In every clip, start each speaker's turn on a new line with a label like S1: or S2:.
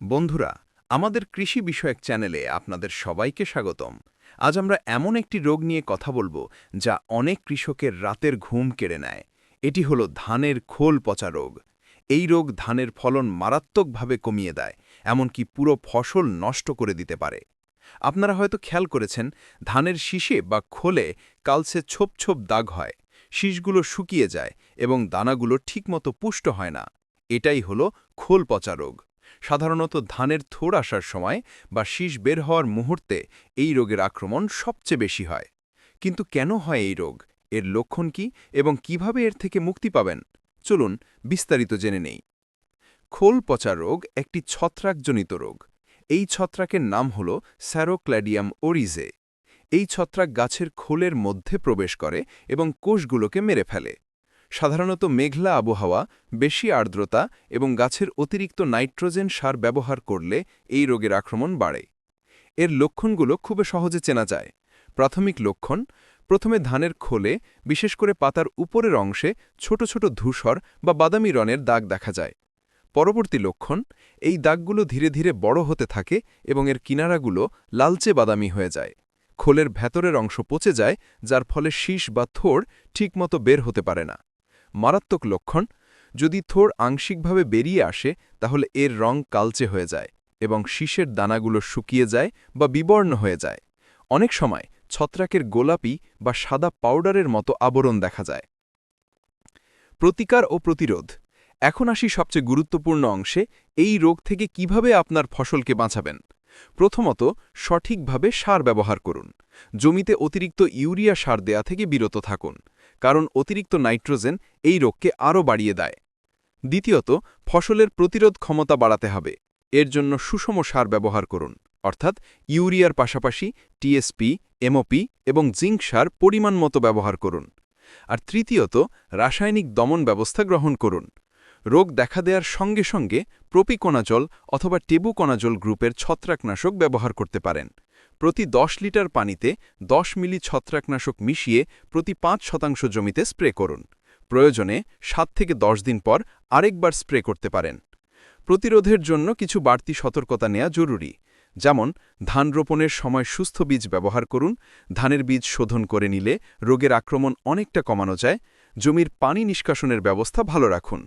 S1: বন্ধুরা, আমাদের কৃষি বিষয়ক চ্যানেলে আপনাদের সবাইকে স্বাগতম। আজ আমরা এমন একটি রোগ নিয়ে কথা বলব, যা অনেক কৃষকের রাতের ঘুম কেড়ে নেয়। এটি হলো ধানের খোল পচা রোগ। এই রোগ ধানের ফলন মারাত্মকভাবে কমিয়ে দেয়, এমনকি পুরো ফসল নষ্ট করে দিতে পারে। আপনারা হয়তো খেয়াল করেছেন, ধানের শীষে বা খোলে কালসে ছোপ ছোপ দাগ হয়, শীষগুলো শুকিয়ে যায় এবং দানাগুলো ঠিকমতো পুষ্ট হয় না। এটাই হলো খোল পচা রোগ। সাধারণত ধানের থোড় আসার সময় বা শীষ বের হওয়ার মুহূর্তে এই রোগের আক্রমণ সবচেয়ে বেশি হয়। কিন্তু কেন হয় এই রোগ? এর লক্ষণ কি এবং কীভাবে এর থেকে মুক্তি পাবেন? চলুন বিস্তারিত জেনে নেই। খোল পচা রোগ একটি ছত্রাকজনিত রোগ। এই ছত্রাকের নাম হল স্যারোক্ল্যাডিয়াম ওরিজে এই ছত্রাক গাছের খোলের মধ্যে প্রবেশ করে এবং কোষগুলোকে মেরে ফেলে। সাধারণত মেঘলা আবহাওয়া, বেশি আর্দ্রতা এবং গাছের অতিরিক্ত নাইট্রোজেন সার ব্যবহার করলে এই রোগের আক্রমণ বাড়ে। এর লক্ষণগুলো খুব সহজে চেনা যায়। প্রাথমিক লক্ষণ, প্রথমে ধানের খোলে, বিশেষ করে পাতার উপরের অংশে ছোট ছোট ধূসর বা বাদামি রনের দাগ দেখা যায়। পরবর্তী লক্ষণ, এই দাগগুলো ধীরে ধীরে বড় হতে থাকে এবং এর কিনারাগুলো লালচে বাদামি হয়ে যায়। খোলের ভেতরের অংশ পচে যায়, যার ফলে শীষ বা থোড় ঠিকমতো বের হতে পারে না। মারাত্মক লক্ষণ, যদি থোড় আংশিকভাবে বেরিয়ে আসে, তাহলে এর রং কালচে হয়ে যায় এবং শীষের দানাগুলো শুকিয়ে যায় বা বিবর্ণ হয়ে যায়। অনেক সময় ছত্রাকের গোলাপি বা সাদা পাউডারের মতো আবরণ দেখা যায়। প্রতিকার ও প্রতিরোধ। এখন আসি সবচেয়ে গুরুত্বপূর্ণ অংশে, এই রোগ থেকে কীভাবে আপনার ফসলকে বাঁচাবেন? প্রথমত, সঠিকভাবে সার ব্যবহার করুন। জমিতে অতিরিক্ত ইউরিয়া সার দেয়া থেকে বিরত থাকুন, কারণ অতিরিক্ত নাইট্রোজেন এই রোগকে আরও বাড়িয়ে দেয়। দ্বিতীয়ত, ফসলের প্রতিরোধ ক্ষমতা বাড়াতে হবে। এর জন্য সুষম সার ব্যবহার করুন, অর্থাৎ ইউরিয়ার পাশাপাশি টিএসপি এমওপি এবং জিঙ্ক সার পরিমাণ মতো ব্যবহার করুন। আর তৃতীয়ত, রাসায়নিক দমন ব্যবস্থা গ্রহণ করুন। রোগ দেখা দেওয়ার সঙ্গে সঙ্গে প্রপিকোনাজল অথবা টেবুকোনাজল গ্রুপের ছত্রাকনাশক ব্যবহার করতে পারেন। প্রতি ১০ লিটার পানিতে ১০ মিলি ছত্রাকনাশক মিশিয়ে প্রতি পাঁচ শতাংশ জমিতে স্প্রে করুন। প্রয়োজনে সাত থেকে দশ দিন পর আরেকবার স্প্রে করতে পারেন। প্রতিরোধের জন্য কিছু বাড়তি সতর্কতা নেওয়া জরুরি, যেমন ধান রোপণের সময় সুস্থ বীজ ব্যবহার করুন, ধানের বীজ শোধন করে নিলে রোগের আক্রমণ অনেকটা কমানো যায়, জমির পানি নিষ্কাশনের ব্যবস্থা ভালো রাখুন।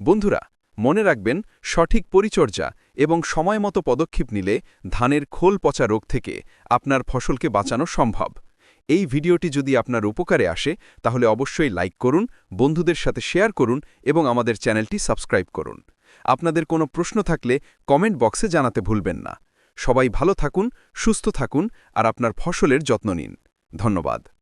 S1: বন্ধুরা, মনে রাখবেন, সঠিক পরিচর্যা এবং সময়মতো পদক্ষেপ নিলে ধানের খোল পচা রোগ থেকে আপনার ফসলকে বাঁচানো সম্ভব। এই ভিডিওটি যদি আপনার উপকারে আসে, তাহলে অবশ্যই লাইক করুন, বন্ধুদের সাথে শেয়ার করুন এবং আমাদের চ্যানেলটি সাবস্ক্রাইব করুন। আপনাদের কোনো প্রশ্ন থাকলে কমেন্ট বক্সে জানাতে ভুলবেন না। সবাই ভালো থাকুন, সুস্থ থাকুন আর আপনার ফসলের যত্ন নিন। ধন্যবাদ।